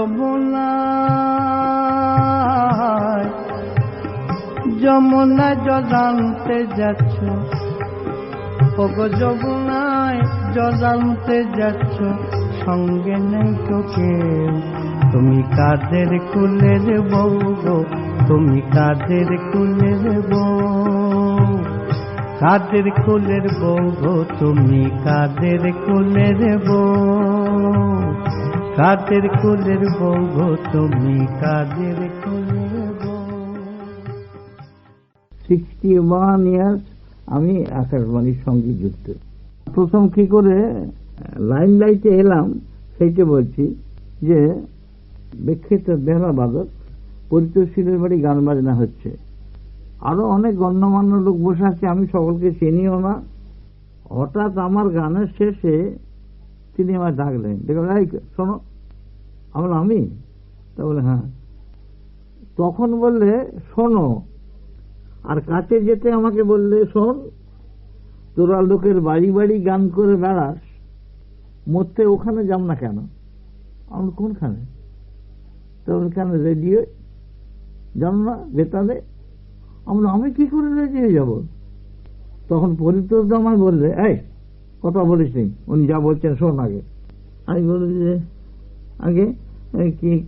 যমুনায় যমুনা জলান্তে যাচ্ছ, ওগো যমুনায় জলান্তে যাচ্ছ, সঙ্গে নেই তোকে তুমি কাদের কুলের বউ গো, তুমি কাদের কুলের বউ? কাদের কুলের বউ গো, তুমি কাদের কুলের বউ? কাদের কুলের বউ গো, তুমি কাদের সিক্সটি ওয়ান ইয়ার্স আমি আকাশবাণীর সঙ্গে যুক্ত। প্রথম কি করে লাইন লাইটে এলাম, সেইটা বলছি যে, বিখ্যাত বেহলা বাদক পরিতোষীলের বাড়ি গান বাজনা হচ্ছে। আরও অনেক গণ্যমান্য লোক বসে আছে, আমি সকলকে চিনিও না। হঠাৎ আমার গানের শেষে তিনি আমার ডাকলেন। এই শোনো আমরা আমি তা বলে হ্যাঁ। তখন বললে, শোনো, আর কাছে যেতে আমাকে বললে, শোন, তোরা লোকের বাড়ি বাড়ি গান করে বেড়াস, মরতে ওখানে যাম না কেন? আমরা কোনখানে? তখন কেন, রেডিও? জানো না, বেতালে? আমরা আমি কি করে রেডিও যাব? তখন পরিতোষ আমায় বললে, এই, কথা বলিস নি। উনি যা বলছেন, শোন আগে। আমি বলি যে আগে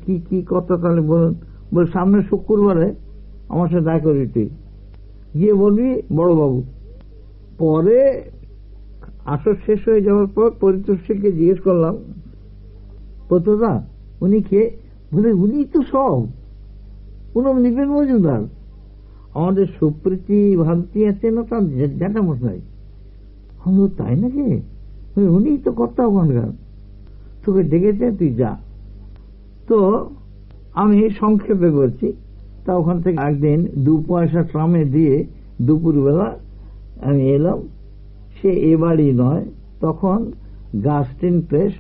কি কি কথা তাহলে বলুন বল সামনে শুক্রবারে আমার সাথে দেখা তুই গিয়ে বলবি বড়বাবু পরে আসর শেষ হয়ে যাওয়ার পর পরিতোষকে জিজ্ঞেস করলাম পতদা উনি কে বলে উনি তো সব পুনম নিপেন মজুমদার। আমাদের সুপ্রীতি ভারতী আছে না তার জ্যাঠা মশাই বললাম, তাই নাকি? উনি তো কর্তা ওখানকার। তোকে ডেকেছে তুই যা। তো আমি সংক্ষেপে বলছি, তা ওখান থেকে একদিন দু পয়সা ট্রামে দিয়ে দুপুরবেলা আমি এলাম। সে এ বাড়ি নয়, তখন গাস্টিন প্রেস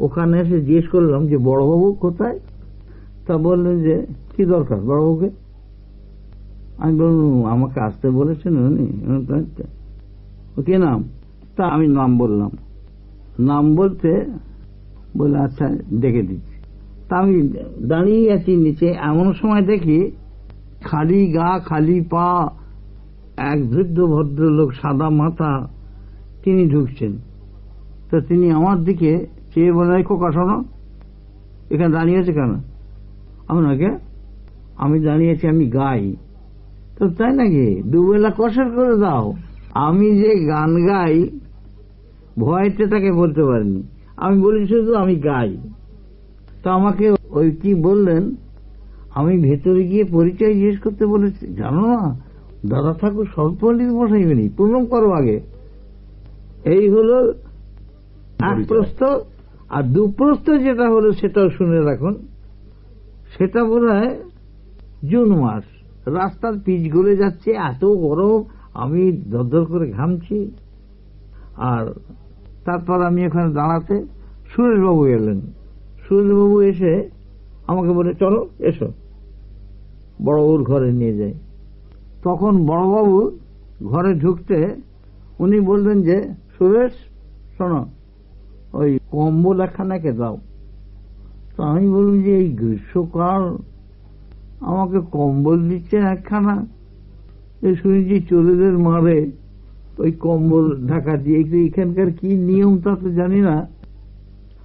ওখানে এসে জিজ্ঞেস করলাম যে, বড়বাবু কোথায়? তা বললেন যে, কি দরকার বড়বাবুকে? আমি বললাম, আমাকে আসতে বলেছেন উনি। কে নাম? তা আমি নাম বললাম। নাম বলতে বলে আচ্ছা ডেকে দিচ্ছি। তা আমি দাঁড়িয়ে আছি নিচে, এমন সময় দেখি খালি গা, খালি পা, এক বৃদ্ধ ভদ্রলোক সাদা মাথা, তিনি ঢুকছেন। তো তিনি আমার দিকে চেয়ে বলে, "এই খোকা, শোনো, এখানে দাঁড়িয়ে আছে কেন? আপনাকে? আমি দাঁড়িয়ে আছি, আমি গাই। তো তাই নাকি? দুবেলা কষার করে দাও। আমি যে গান গাই, ভয়তে তাকে বলতে পারিনি। আমি বলি শুধু আমি গাই। তো আমাকে ওই কি বললেন আমি ভেতরে গিয়ে পরিচয় জিজ্ঞেস করতে বলেছি। জানো না দাদা ঠাকুর স্বল্পলিত বসাইবেনি প্রণাম করো আগে। এই হলো এক প্রস্ত আর দুপ্রস্থ যেটা হলো সেটাও শুনে রাখুন। সেটা বোধ জুন মাস। রাস্তার পিচ গলে যাচ্ছে এত গরম আমি দরদর করে ঘামছি। আর তারপর আমি ওখানে দাঁড়াতে সুরেশবাবু এলেন। সুরেশবাবু এসে আমাকে বলে, চলো, এসো। বড়বাবুর ঘরে নিয়ে যাই। তখন বড়বাবু ঘরে ঢুকতে উনি বললেন যে, সুরেশ, শোনো, ওই কম্বল একখানাকে দাও? তো আমি বললাম যে, এই গ্রীষ্মকাল আমাকে কম্বল দিচ্ছেন একখানা। এই শুনেছি চোরেদের মারে ওই কম্বল, ঢাকা দিয়ে এখানকার কি নিয়ম তা তো জানি না।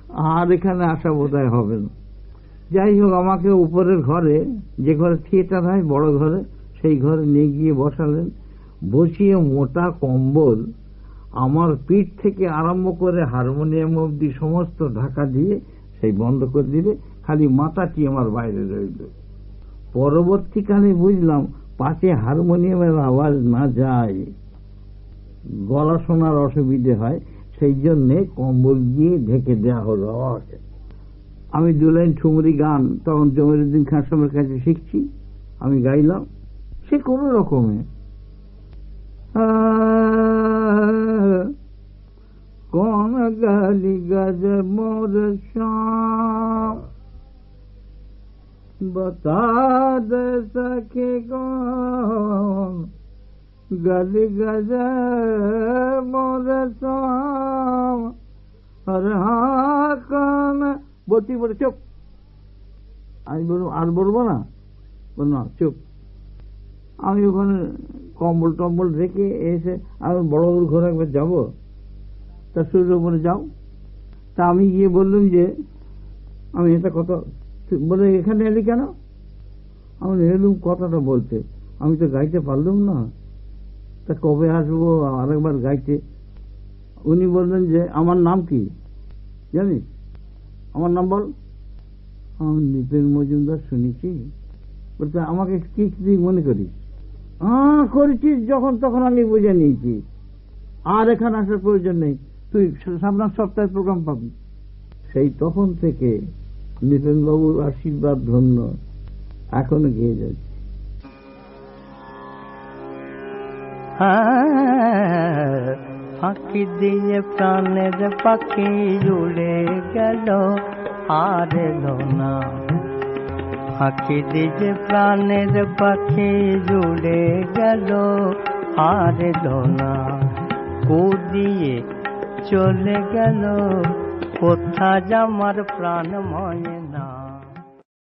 আর এখানে আসা বোধ হবে না। যাই হোক, আমাকে উপরের ঘরে, যে ঘরে থিয়েটার হয়, বড় ঘরে, সেই ঘরে নিয়ে গিয়ে বসালেন। বসিয়ে মোটা কম্বল, আমার পিঠ থেকে আরম্ভ করে হারমোনিয়াম অব্দি সমস্ত ঢাকা দিয়ে সেই বন্ধ করে দিলে খালি মাথাটি আমার বাইরে রইল। পরবর্তীকালে বুঝলাম পাশে হারমোনিয়ামের আওয়াজ না যায়। গলা শোনার অসুবিধে হয় সেই জন্যে কম্বল দিয়ে ঢেকে দেওয়া হলো আমাকে আমি দু লাইন ঠুমরি গান তখন জমিরুদ্দিন খাসমের কাছে শিখছি আমি গাইলাম সে কোনো রকমে কোন গালি গজ মোর শ্যাম बता दे सके कौन गली गज मोर शाम और हाँ कौन বলছি বলে চুপ আমি বললাম আর বলবো না বলল না চুপ আমি ওখানে কম্বল টম্বল রেখে এসে আমি বড় বড় ঘরে একবার যাবো তা সূর্য বলে যাও তা আমি গিয়ে বললাম যে আমি এটা কথা তুই বলে এখানে এলি কেন আমি এলুম কথাটা বলতে আমি তো গাইতে পারলাম না তা কবে আসব, আরেকবার গাইতে উনি বললেন যে, আমার নাম কি? জানিস? আমার নাম বল। আমি নিপেন মজুমদার শুনেছি। বলতে আমাকে কি তুই মনে করিস? হ্যাঁ করেছিস যখন তখন আমি বুঝে নিয়েছি। আর এখানে আসার প্রয়োজন নেই। তুই সামনের সপ্তাহে প্রোগ্রাম পাবি। সেই তখন থেকে নিপেন বাবুর আশীর্বাদ ধন্য এখনও গিয়ে যাচ্ছে। ফাঁকি দিয়ে প্রাণের পাখি জুড়ে গেল, আর না। ফাঁকি দিয়ে প্রাণের পাখি জুড়ে গেল, আর না। কুদিয়ে চলে গেল কোথা যামার প্রাণ ময়